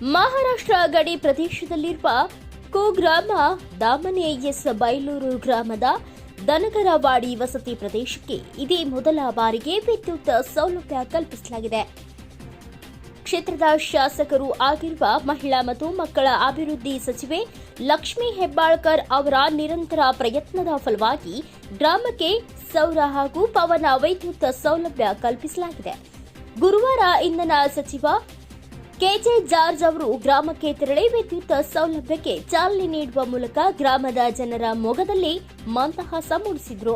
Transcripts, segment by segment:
ಮಹಾರಾಷ್ಟ್ರ ಗಡಿ ಪ್ರದೇಶದಲ್ಲಿರುವ ಕುಗ್ರಾಮ ದಾಮನೆ ಎಸ್ ಬೈಲೂರು ಗ್ರಾಮದ ದನಕರವಾಡಿ ವಸತಿ ಪ್ರದೇಶಕ್ಕೆ ಇದೇ ಮೊದಲ ಬಾರಿಗೆ ವಿದ್ಯುತ್ ಸೌಲಭ್ಯ ಕಲ್ಪಿಸಲಾಗಿದೆ. ಕ್ಷೇತ್ರದ ಶಾಸಕರು ಆಗಿರುವ ಮಹಿಳಾ ಮತ್ತು ಮಕ್ಕಳ ಅಭಿವೃದ್ಧಿ ಸಚಿವೆ ಲಕ್ಷ್ಮೀ ಹೆಬ್ಬಾಳ್ಕರ್ ಅವರ ನಿರಂತರ ಪ್ರಯತ್ನದ ಫಲವಾಗಿ ಗ್ರಾಮಕ್ಕೆ ಸೌರ ಹಾಗೂ ಪವನ ವಿದ್ಯುತ್ ಸೌಲಭ್ಯ ಕಲ್ಪಿಸಲಾಗಿದೆ. ಗುರುವಾರ ಇಂಧನ ಸಚಿವ ಕೆಜೆ ಜಾರ್ಜ್ ಅವರು ಗ್ರಾಮಕ್ಕೆ ತೆರಳಿ ವಿದ್ಯುತ್ ಸೌಲಭ್ಯಕ್ಕೆ ಚಾಲನೆ ನೀಡುವ ಮೂಲಕ ಗ್ರಾಮದ ಜನರ ಮೊಗದಲ್ಲಿ ಮಂದಹಾಸ ಮೂಡಿಸಿದ್ರು.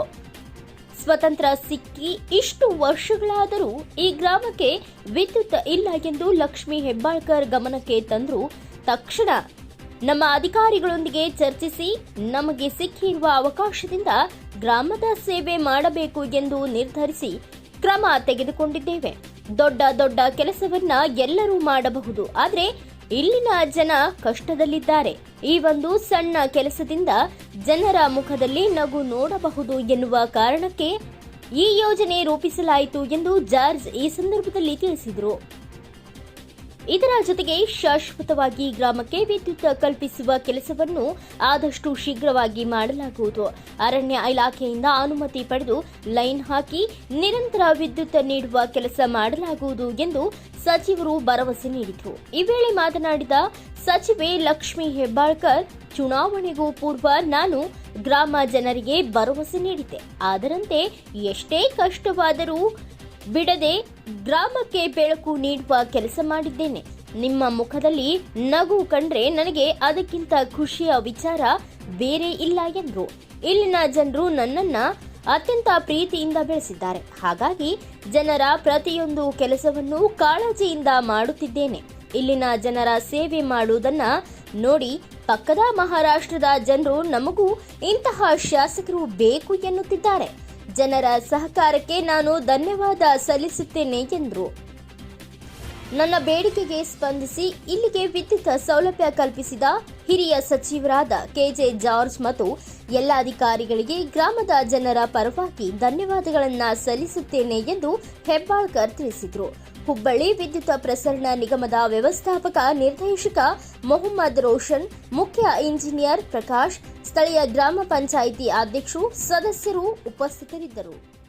ಸ್ವತಂತ್ರ ಸಿಕ್ಕಿ ಇಷ್ಟು ವರ್ಷಗಳಾದರೂ ಈ ಗ್ರಾಮಕ್ಕೆ ವಿದ್ಯುತ್ ಇಲ್ಲ ಎಂದು ಲಕ್ಷ್ಮೀ ಹೆಬ್ಬಾಳ್ಕರ್ ಗಮನಕ್ಕೆ ತಂದ್ರು. ತಕ್ಷಣ ನಮ್ಮ ಅಧಿಕಾರಿಗಳೊಂದಿಗೆ ಚರ್ಚಿಸಿ ನಮಗೆ ಸಿಕ್ಕಿರುವ ಅವಕಾಶದಿಂದ ಗ್ರಾಮದ ಸೇವೆ ಮಾಡಬೇಕು ಎಂದು ನಿರ್ಧರಿಸಿ ಕ್ರಮ ತೆಗೆದುಕೊಂಡಿದ್ದೇವೆ. ದೊಡ್ಡ ದೊಡ್ಡ ಕೆಲಸವನ್ನ ಎಲ್ಲರೂ ಮಾಡಬಹುದು. ಆದರೆ ಇಲ್ಲಿನ ಜನ ಕಷ್ಟದಲ್ಲಿದ್ದಾರೆ. ಈ ಒಂದು ಸಣ್ಣ ಕೆಲಸದಿಂದ ಜನರ ಮುಖದಲ್ಲಿ ನಗು ನೋಡಬಹುದು ಎನ್ನುವ ಕಾರಣಕ್ಕೆ ಈ ಯೋಜನೆ ರೂಪಿಸಲಾಯಿತು ಎಂದು ಜಾರ್ಜ್ ಈ ಸಂದರ್ಭದಲ್ಲಿ ತಿಳಿಸಿದರು. ಇದರ ಜೊತೆಗೆ ಶಾಶ್ವತವಾಗಿ ಗ್ರಾಮಕ್ಕೆ ವಿದ್ಯುತ್ ಕಲ್ಪಿಸುವ ಕೆಲಸವನ್ನು ಆದಷ್ಟು ಶೀಘ್ರವಾಗಿ ಮಾಡಲಾಗುವುದು. ಅರಣ್ಯ ಇಲಾಖೆಯಿಂದ ಅನುಮತಿ ಪಡೆದು ಲೈನ್ ಹಾಕಿ ನಿರಂತರ ವಿದ್ಯುತ್ ನೀಡುವ ಕೆಲಸ ಮಾಡಲಾಗುವುದು ಎಂದು ಸಚಿವರು ಭರವಸೆ ನೀಡಿದರು. ಈ ವೇಳೆ ಮಾತನಾಡಿದ ಸಚಿವೆ ಲಕ್ಷ್ಮಿ ಹೆಬ್ಬಾಳ್ಕರ್, ಚುನಾವಣೆಗೂ ಪೂರ್ವ ನಾನು ಗ್ರಾಮ ಜನರಿಗೆ ಭರವಸೆ ನೀಡಿದ್ದೆ. ಅದರಂತೆ ಎಷ್ಟೇ ಕಷ್ಟವಾದರೂ ಬಿಡದೆ ಗ್ರಾಮಕ್ಕೆ ಬೆಳಕು ನೀಡುವ ಕೆಲಸ ಮಾಡಿದ್ದೇನೆ. ನಿಮ್ಮ ಮುಖದಲ್ಲಿ ನಗು ಕಂಡ್ರೆ ನನಗೆ ಅದಕ್ಕಿಂತ ಖುಷಿಯ ವಿಚಾರ ಬೇರೆ ಇಲ್ಲ ಎಂದರು. ಇಲ್ಲಿನ ಜನರು ನನ್ನನ್ನ ಅತ್ಯಂತ ಪ್ರೀತಿಯಿಂದ ಬೆಳೆಸಿದ್ದಾರೆ. ಹಾಗಾಗಿ ಜನರ ಪ್ರತಿಯೊಂದು ಕೆಲಸವನ್ನು ಕಾಳಜಿಯಿಂದ ಮಾಡುತ್ತಿದ್ದೇನೆ. ಇಲ್ಲಿನ ಜನರ ಸೇವೆ ಮಾಡುವುದನ್ನ ನೋಡಿ ಪಕ್ಕದ ಮಹಾರಾಷ್ಟ್ರದ ಜನರು ನಮಗೂ ಇಂತಹ ಶಾಸಕರು ಬೇಕು ಎನ್ನುತ್ತಿದ್ದಾರೆ. ಜನರ ಸಹಕಾರಕ್ಕೆ ನಾನು ಧನ್ಯವಾದ ಸಲ್ಲಿಸುತ್ತೇನೆ ಎಂದರು. ನನ್ನ ಬೇಡಿಕೆಗೆ ಸ್ಪಂದಿಸಿ ಇಲ್ಲಿಗೆ ವಿದ್ಯುತ್ ಸೌಲಭ್ಯ ಕಲ್ಪಿಸಿದ ಹಿರಿಯ ಸಚಿವರಾದ ಕೆಜೆ ಜಾರ್ಜ್ ಮತ್ತು ಎಲ್ಲ ಅಧಿಕಾರಿಗಳಿಗೆ ಗ್ರಾಮದ ಜನರ ಪರವಾಗಿ ಧನ್ಯವಾದಗಳನ್ನು ಸಲ್ಲಿಸುತ್ತೇನೆ ಎಂದು ಹೆಬ್ಬಾಳ್ಕರ್ ತಿಳಿಸಿದರು. ಹುಬ್ಬಳ್ಳಿ ವಿದ್ಯುತ್ ಪ್ರಸರಣ ನಿಗಮದ ವ್ಯವಸ್ಥಾಪಕ ನಿರ್ದೇಶಕ ಮೊಹಮ್ಮದ್ ರೋಷನ್, ಮುಖ್ಯ ಇಂಜಿನಿಯರ್ ಪ್ರಕಾಶ್, ಸ್ಥಳೀಯ ಗ್ರಾಮ ಪಂಚಾಯಿತಿ ಅಧ್ಯಕ್ಷರು, ಸದಸ್ಯರು ಉಪಸ್ಥಿತರಿದ್ದರು.